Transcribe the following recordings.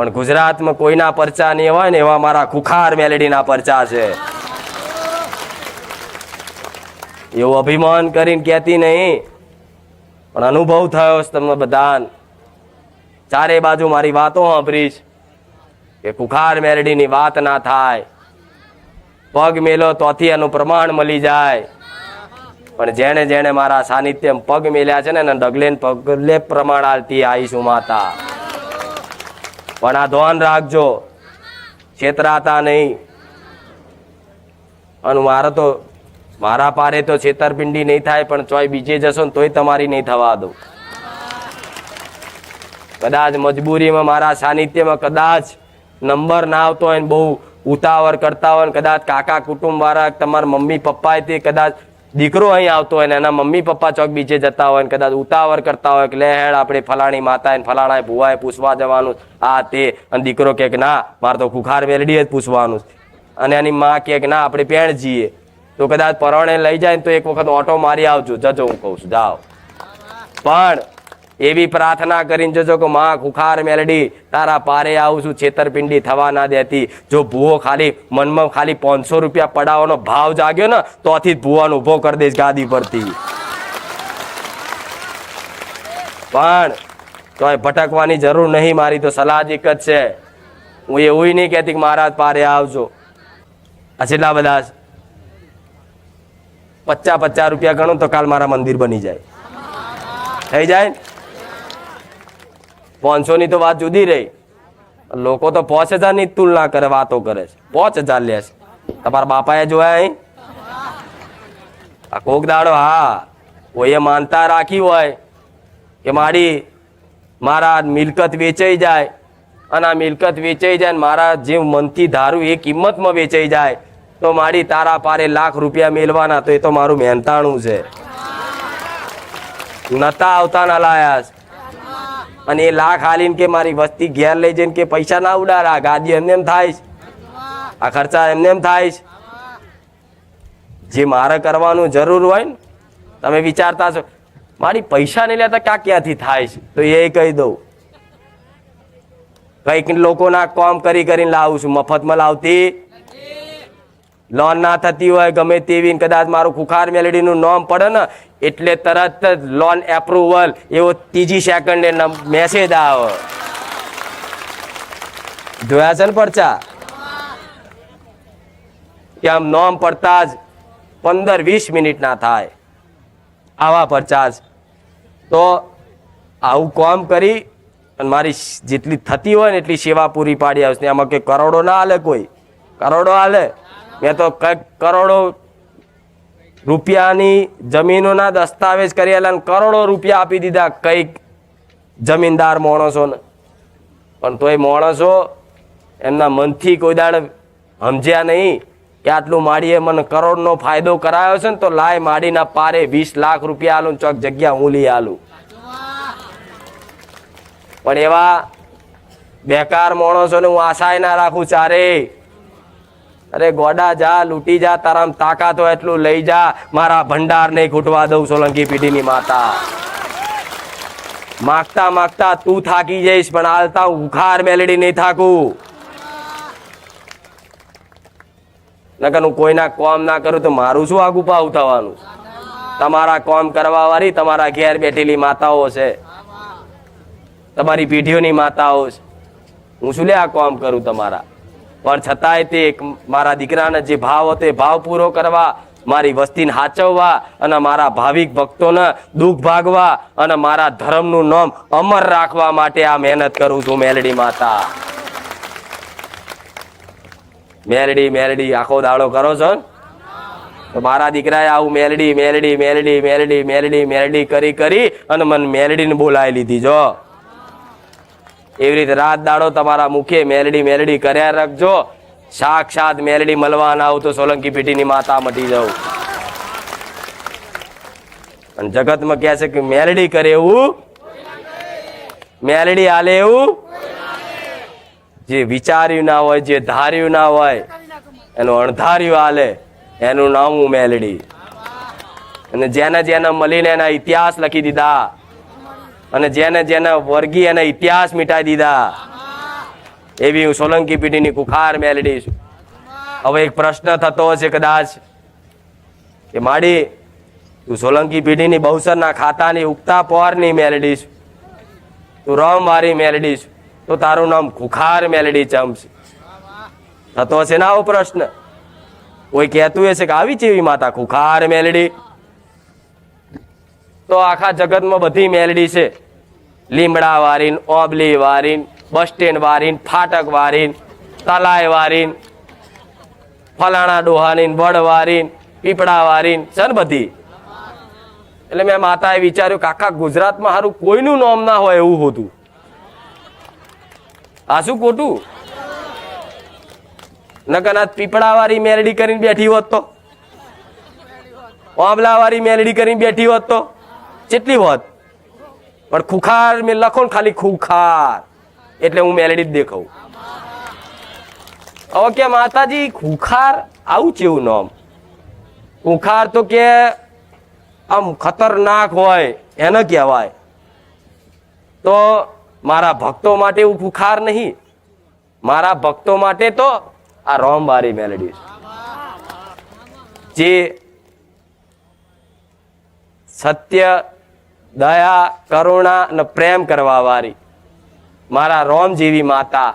પણ ગુજરાતમાં કોઈના પરચા નહીં હોય ને એવા મારા ખુખાર મેલેડીના પરચા છે. એવું અભિમાન કરીને કહેતી નહીં, પણ અનુભવ થયો છે તમને બધાને. ચારે બાજુ મારી વાતો સાંભળીશ કે કુખાર મેરડીની વાત ના થાય. પગ મેલો તોથી એનું પ્રમાણ મળી જાય. પણ જેણે જેણે મારા સાનિધ્યમ પગ મેલ્યા છે ને એને ડગલે પગલે પ્રમાણ આલતી આયુષુ માતા. પણ આ ધ્યાન રાખજો. છેતરાતા નહીં. અને મારે તો, મારા પારે તો છેતરપિંડી નહીં થાય, પણ ચોય બીજે જશો ને તોય તમારી નહીં થવા દઉં. કદાચ મજબૂરીમાં મારા સાનિધ્યમાં કદાચ નંબર ના આવતો હોય ને બહુ ઉતાવળ કરતા હોય ને કદાચ કાકા કુટુંબ વાળા, તમારા મમ્મી પપ્પાએ તે કદાચ દીકરો અહીં આવતો હોય ને એના મમ્મી પપ્પા ચોક બીજે જતા હોય ને કદાચ ઉતાવળ કરતા હોય કે લે હેડ આપણે ફલાણી માતા ને ફલાણા ભુવાએ પૂછવા જવાનું આ તે. અને દીકરો કે ના, મારે તો ખુખાર વેલડીએ જ પૂછવાનું અને એની માં કે ના, આપણે પેણ જઈએ તો કદાચ પરણે લઈ જાય ને તો એક વખત ઓટો મારી આવજો. જજો હું કહું છું. જાઓ. પણ એવી પ્રાર્થના કરીને જોજો કે માં ખુખાર મેલડી, તારા પારે આવું છું, છેતરપિંડી થવા ના દેતી. જો ભૂવો ખાલી, મનમાં ખાલી પાંચસો રૂપિયા પડાવવાનો ભાવ જાગ્યો ને, તોથી જ ભૂવાનો ઊભો કરી દઈશ ગાદી પરથી. પણ તોય ભટકવાની જરૂર નહીં, મારી તો સલાહ જ એક જ છે. હું એવું નહીં કહેતી કે મહારાજ પારે આવજો. આ છેલ્લા બધા પચાસ પચાસ રૂપિયા ગણો તો કાલ મારા મંદિર બની જાય. થઈ જાય પાંચસો ની તો વાત જુદી રહી. લોકો તો પાંચ હજારની તુલના કરે, વાતો કરે છે. પાંચ હજાર લે છે. તમારા બાપાએ જોયા અહીં? આ કોક દાડો, હા. કોઈએ માનતા રાખી હોય કે મારી, મારા મિલકત વેચાઈ જાય અને આ મિલકત વેચાઈ જાય ને મારા જે મનથી ધારું એ કિંમતમાં વેચાઈ જાય, તો મારી તારા પારે લાખ રૂપિયા મેળવાના, તો એ તો મારું મહેનતાણું છે. નતા આવતા ના લાયા છે. અને એ લાખ હાલીને કે મારી વસ્તી ઘેર લઈ જઈને કે પૈસા ના ઉડાડા ગાદી એમને એમ થાય આ ખર્ચા એમને એમ થાય જે મારે કરવાનું જરૂર હોય ને, તમે વિચારતા છો, મારી પૈસા નહીં લેતા ક્યાં ક્યાંથી થાય છે? તો એ કહી દઉં. કંઈક લોકોના કામ કરી કરીને લાવું છું, મફતમાં લાવતી લોન ના થતી હોય, ગમે તેવી કદાચ મારું ખુખાર મેલેડીનું નોમ પડે ને, એટલે તરત જ લોન એપ્રુવલ એવો ત્રીજી સેકન્ડે મેસેજ આવે. જોયા છે ને પરચા? કે આમ નોમ પડતા જ પંદર વીસ મિનિટ ના થાય. આવા પરચા જ તો આવું કામ કરી અને મારી જેટલી થતી હોય ને એટલી સેવા પૂરી પાડી આવશે. એમાં કે કરોડો ના હાલે કોઈ. કરોડો હાલે. મેં તો કંઈક કરોડો રૂપિયાની જમીનોના દસ્તાવેજ કરેલા અને કરોડો રૂપિયા આપી દીધા કંઈક જમીનદાર માણસોને. પણ તોય માણસો એમના મનથી કોઈ દાડ સમજ્યા નહીં કે આટલું માડીએ મને કરોડનો ફાયદો કરાયો છે ને તો લાય માડીના પારે વીસ લાખ રૂપિયા આલું ચોક જગ્યા હું લઈ આલું. પણ એવા બેકાર માણસોને હું આશાય ના રાખું ચારે. અરે ગોડા જા, લૂટી જા, તારામ તાકાત હોય એટલું લઈ જા. મારા ભંડાર નહીં ખૂટવા દઉં સોલંકી પેઢીની માતા. માગતા માગતા તું થાકી જઈશ, પણ હાલતા ઉખાર મેલડી નહીં થાકું. નકર હું કોઈના કોમ ના કરું તો મારું શું આગુ પાવ થવાનું તમારા કોમ કરવા વાળી તમારા ઘેર બેઠેલી માતાઓ છે. તમારી પેઢીઓની માતાઓ છે. હું શું લે આ કોમ કરું તમારા? પણ છતાંય તે મારા દીકરાના જે ભાવ હતો એ ભાવ પૂરો કરવા, મારી વસ્તીને હાચવવા અને મારા ભાવિક ભક્તોને દુઃખ ભાગવા અને મારા ધર્મનું નામ અમર રાખવા માટે આ મહેનત કરું છું મેલડી માતા. મેલડી મેલડી, આખો દાડો કરો છો? તો મારા દીકરાએ આવું મેલડી મેલડી મેલડી મેલડી મેલડી મેલડી કરી કરી અને મને મેલડીને બોલાવી લીધી, જો. એવી રીતે રાત દાડો તમારા મુખે મેલડી મેલડી કર્યા રાખજો. સાક્ષાત મેલડી મળવા ના આવું તો સોલંકી પીટીની માતા મટી જાઉં. અને જગતમાં કહે છે કે મેલડી કરે એવું? મેલડી હાલે એવું? જે વિચાર્યું ના હોય, જે ધાર્યું ના હોય, એનું અણધાર્યું હાલે, એનું નામ મેલડી. અને જેને જેને મળીને એના ઇતિહાસ લખી દીધા. અને જેને જેને વર્ગી એના ઇતિહાસ મિટાઈ દીધા, એવી હું સોલંકી પેઢીની કુખાર મેલડી છું. હવે એક પ્રશ્ન થતો હશે કદાચ કે માડી, તું સોલંકી પેઢીની બહુસરના ખાતાની ઉગતા પોરની મેલડી છું. તું રમવારી મેલડી છું. તો તારું નામ ખુખાર મેલડી ચમશે થતો હશે ના આવો પ્રશ્ન. કોઈ કહેતું હશે કે આવી ચેવી માતા ખુખાર મેલડી? તો આખા જગતમાં બધી મેલડી છે. લીમડા વારીન, ઓબલી વારીન, બસ સ્ટેન્ડ વારીન, ફાટક વારીન તલાય વારીન, ફલાણા ડોહાની વડ વારીન, પીપળા વારીન, છે ને બધી? એટલે મેં માતાએ વિચાર્યું કે આખા ગુજરાતમાં સારું કોઈનું નામ ના હોય એવું હોતું. આ શું ખોટું? નકરનાથ પીપળા પીપળાવાળી મેલડી કરીને બેઠી હોત તો? ઓબલાવાળી મેલડી કરીને બેઠી હોત તો? કેટલી હોત. પણ ખુખાર મેં લખો ને ખાલી ખુખાર. એટલે હું મેલેડી જ દેખાઉં. હવે કે માતાજી, ખુખાર આવું કેવું નામ? ખુખાર તો કે આમ ખતરનાક હોય, એને કહેવાય. તો મારા ભક્તો માટે એવું ખુખાર નહીં. મારા ભક્તો માટે તો આ રોમબારી મેલેડી છે. જે સત્ય દયા, કરુણા અને પ્રેમ કરવા વાળી. મારા રોમ જેવી માતા,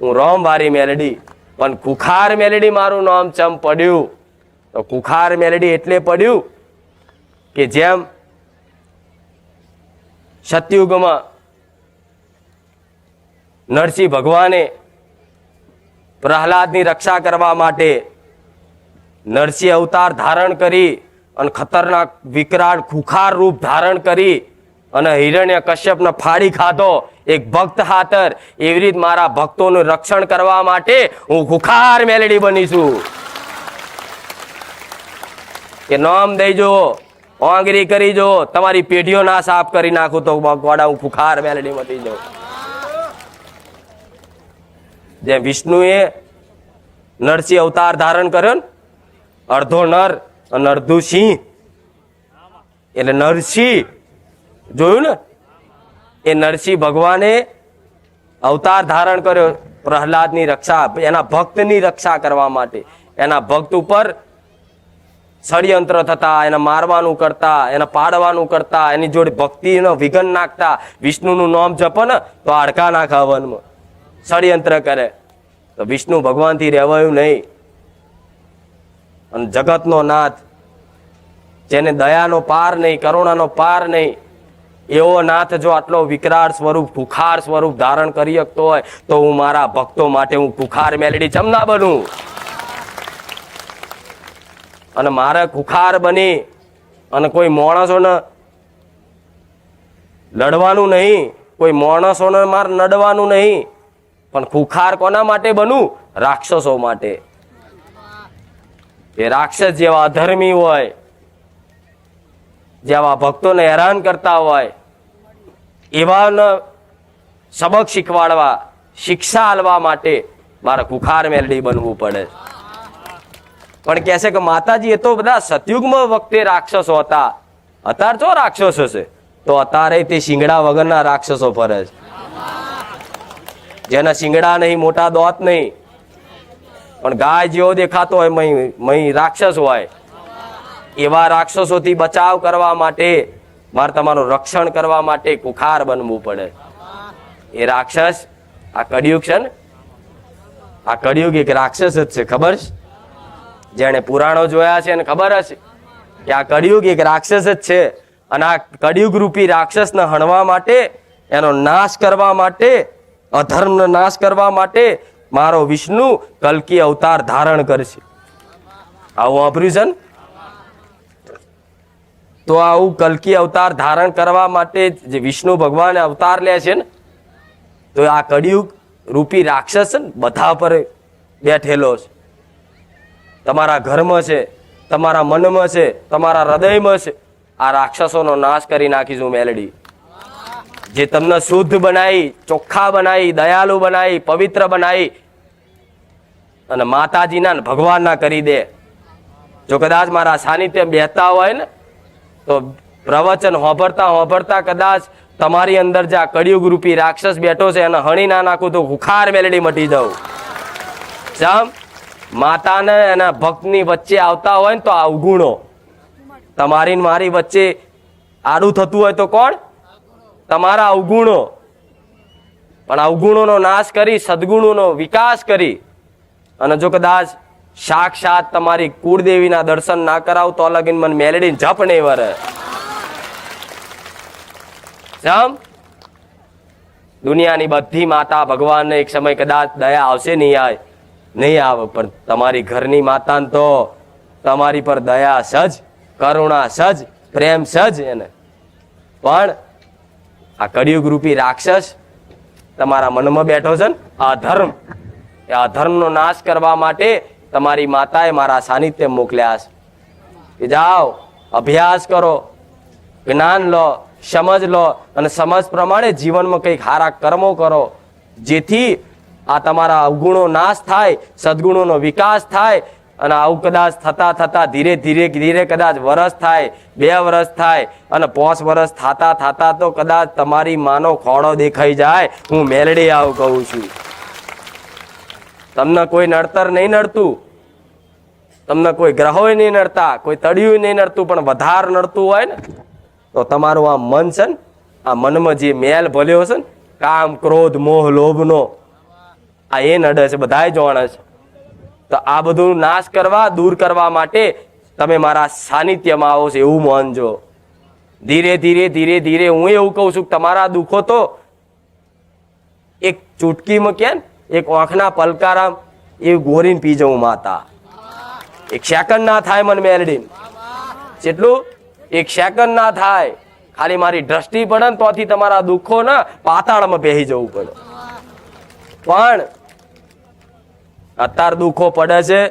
હું રોમ વાળી મેલડી, પણ કુખાર મેલડી મારું નામ ચમ પડ્યું? તો કુખાર મેલડી એટલે પડ્યું કે જેમ સતયુગમાં નરસિંહ ભગવાને પ્રહલાદની રક્ષા કરવા માટે નરસિંહ અવતાર ધારણ કરી અને ખતરનાક વિકરાળ ખુખાર રૂપ ધારણ કરી અને હિરણ્ય કશ્યપને ફાડી ખાધો. એક ભક્ત હાતર એવી રીત મારા ભક્તોનું રક્ષણ કરવા માટે હું ખુખાર મેલડી બની છું. કે નામ દઈજો ઓંગરી કરી જો, તમારી પેઢીઓ ના સાફ કરી નાખું તો ગોડા હું ખુખાર મેલડી મટી જાઉં. જેમ વિષ્ણુએ નરસિંહ અવતાર ધારણ કર્યો ને, અડધો નર અને સિંહ. એટલે નરસિંહ. જોયું ને? એ નરસિંહ ભગવાને અવતાર ધારણ કર્યો પ્રહલાદની રક્ષા એના ભક્તની રક્ષા કરવા માટે. એના ભક્ત ઉપર ષડયંત્ર થતા, એને મારવાનું કરતા, એને પાડવાનું કરતા, એની જોડે ભક્તિનો વિઘન નાખતા, વિષ્ણુનું નામ જપો ને તો હાડકા નાખા વનમાં ષડયંત્ર કરે. તો વિષ્ણુ ભગવાનથી રહેવાયું નહીં. અને જગતનો નાથ. જેને દયાનો પાર નહીં, કરુણાનો પાર નહીં, એવો નાથ જો આટલો વિકરાળ સ્વરૂપ, ભૂખાર સ્વરૂપ ધારણ કરી શકતો હોય, તો હું મારા ભક્તો માટે હું ભૂખાર મેલડી ચમના બનું. અને મારે ખુખાર બની અને કોઈ માણસોને લડવાનું નહીં, કોઈ માણસોને મારે નડવાનું નહીં. પણ ખુખાર કોના માટે બનું? રાક્ષસો માટે. એ રાક્ષસ જેવા અધર્મી હોય, જેવા ભક્તોને હેરાન કરતા હોય, એવાને સબક શીખવાડવા, શિક્ષા આલવા માટે મારે ખુખાર મેલડી બનવું પડે. પણ કહે છે કે માતાજી, એ તો બધા સતયુગમાં વખતે રાક્ષસો હતા. અત્યારે જો રાક્ષસ હશે તો અત્યારે તે શિંગડા વગરના રાક્ષસો ફરે છે. જેના શિંગડા નહીં, મોટા દોત નહીં. પણ ગાય જેવો દેખાતો હોય, મહી મહી રાક્ષસ હોય, એવા રાક્ષસોથી બચાવ કરવા માટે, મારે તમારું રક્ષણ કરવા માટે કુખાર બનવું પડે. એ રાક્ષસ, આ કડિયુગ છે ને, આ કડિયુગ એક રાક્ષસ જ છે, ખબર છે? જેણે પુરાણો જોયા છે એને ખબર હશે? કે આ કડિયુગ એક રાક્ષસ જ છે અને આ કડિયુગ રૂપી રાક્ષસને હણવા માટે, એનો નાશ કરવા માટે, અધર્મનો નાશ કરવા માટે મારો વિષ્ણુ કલ્કી અવતાર ધારણ કરશે. આવું વાપર્યું છે તો આવું કલ્કી અવતાર ધારણ કરવા માટે જે વિષ્ણુ ભગવાન અવતાર લે છે ને, તો આ કડિયુગ રૂપી રાક્ષસ બધા પર બેઠેલો છે. તમારા ઘરમાં છે, તમારા મનમાં છે, તમારા હૃદયમાં છે, આ રાક્ષસોનો નાશ કરી નાખીશું મેલડી. જે તમને શુદ્ધ બનાવી ચોખ્ખા બનાવી દયાળુ બનાવી પવિત્ર બનાવી અને માતાજીના ભગવાનના કરી દે. જો કદાચ મારા સાનિધ્ય બેહતા હોય ને, તો પ્રવચન હોભરતા હોભરતા કદાચ તમારી અંદર જે આ કળિયુગ રૂપી રાક્ષસ બેઠો છે, એને હણી ના નાખું તો હુખાર મેલડી મટી જાઉં. જમ? માતાને એના ભક્તની વચ્ચે આવતા હોય ને તો અવગુણો. તમારી મારી વચ્ચે આડું થતું હોય તો કોણ? તમારા અવગુણો. પણ અવગુણોનો નાશ કરી, સદગુણોનો વિકાસ કરી. અને જો કદાચ સાક્ષાત તમારી કુળદેવીના દર્શન ના કરાવ, તો લગીન મને મેલેડી જપ નહીં વરે. જમ? દુનિયાની બધી માતા ભગવાનને એક સમય કદાચ દયા આવશે નહીં આવે નહીં આવે, પણ તમારી ઘરની માતાને તો તમારી પર દયા સજ, કરુણા સજ, પ્રેમ સજ એને. પણ આ કળિયુગ રૂપી રાક્ષસ તમારા મનમાં બેઠો છે ને, આ ધર્મ. એ અધર્મનો નાશ કરવા માટે તમારી માતાએ મારા સાનિધ્ય મોકલ્યા છે. કે જાઓ, અભ્યાસ કરો, જ્ઞાન લો, સમજ લો અને સમજ પ્રમાણે જીવનમાં કંઈક સારા કર્મો કરો, જેથી આ તમારા અવગુણો નાશ થાય, સદગુણોનો વિકાસ થાય અને આવું કદાચ થતા થતા ધીરે ધીરે ધીરે કદાચ વરસ થાય, બે વરસ થાય અને પાંચ વરસ થતા થતા તો કદાચ તમારી માનો ખોડો દેખાઈ જાય. હું મેલડી આવું કહું છું. તમને કોઈ નડતર નહીં નડતું. તમને કોઈ ગ્રહોય નહીં નડતા, કોઈ તળિયું નહીં નડતું, પણ વધાર નડતું હોય ને, તો તમારું આ મન છે ને, આ મનમાં જે મેલ ભલ્યો છે ને, કામ, ક્રોધ, મોહ, લોભનો, આ એ નડે છે, બધાય જાણે છે. તો આ બધું નાશ કરવા, દૂર કરવા માટે તમે મારા સાનિધ્યમાં આવો છો એવું માનજો ધીરે ધીરે ધીરે ધીરે હું એવું કહું છું તમારા દુઃખો તો એક ચૂટકીમાં કેમ એક આંખના પલકારામ એ ગોરીને પી જવું માતા. એક સેકન્ડ ના થાય મને મેરડીન જેટલું એક સેકન્ડ ના થાય, ખાલી મારી દ્રષ્ટિ પડે ને તોથી તમારા દુઃખો ને પાતાળમાં બેસી જવું પડે. પણ અત્યારે દુઃખો પડે છે.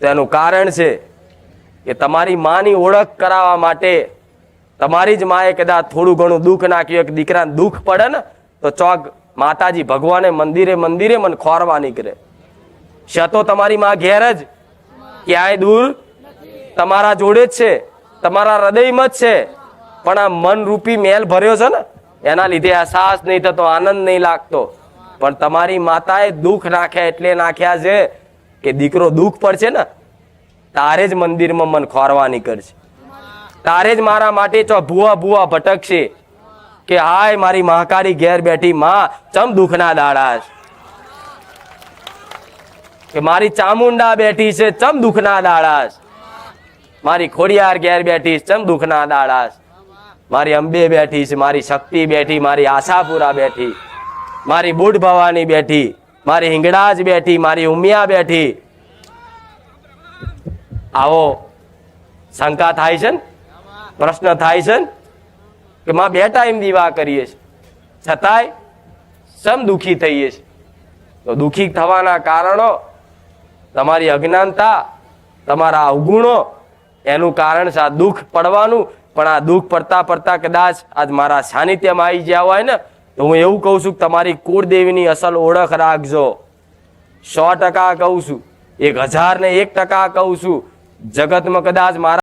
તેનું કારણ છે કે તમારી માની ઓળખ કરાવવા માટે તમારી જ માએ કદાચ થોડું ઘણું દુઃખ નાખ્યું. એક દીકરાને દુઃખ પડે ને, તો ચોક માતાજી ભગવાને મંદિરે મંદિરે મને ખોરવા નીકળે. છે તો તમારી માં ઘેર જ? ક્યાંય દૂર? તમારા જોડે જ છે. તમારા હૃદયમાં જ છે. પણ આ મન રૂપી મેલ ભર્યો છે ને, એના લીધે અહેસાસ નહીં થતો, આનંદ નહીં લાગતો. પણ તમારી માતાએ દુઃખ નાખ્યા એટલે નાખ્યા છે કે દીકરો દુઃખ પડશે ને, તારે જ મંદિરમાં મન ખોરવા નીકળશે તારે જ મારા માટે ચો ભૂવા ભૂવા ભટકશે કે હાય મારી મહાકાળી ઘેર બેઠી માં, ચમ દુઃખના દાડા કે મારી ચામુંડા બેઠી છે, ચમ દુઃખના દાડાશ મારી ખોડિયાર ઘેર બેઠી ચમ દુઃખના દાડાશ મારી અંબે બેઠી છે, મારી શક્તિ બેઠી, મારી આશાપુરા બેઠી. મારી બુઢ ભવાની બેઠી, મારી હિંગળાજ બેઠી, મારી ઉમિયા બેઠી. આવો, શંકા થાય છે ને? પ્રશ્ન થાય છે ને? કે માં બે ટાઈમ દીવા કરીએ છીએ છતાંય સમ દુઃખી થઈએ છીએ તો દુઃખી થવાના કારણો તમારી અજ્ઞાનતા, તમારા અવગુણો, એનું કારણ છે આ દુઃખ પડવાનું. પણ આ દુઃખ પડતા પડતા કદાચ આજ મારા સાનિધ્યમાં આવી ગયા હોય ને તો હું એવું કહું છું કે તમારી કુળદેવીની અસલ ઓળખ રાખજો. સો ટકા કહું છું. એક હજાર ને એક ટકા કહું છું. જગતમાં કદાચ મારા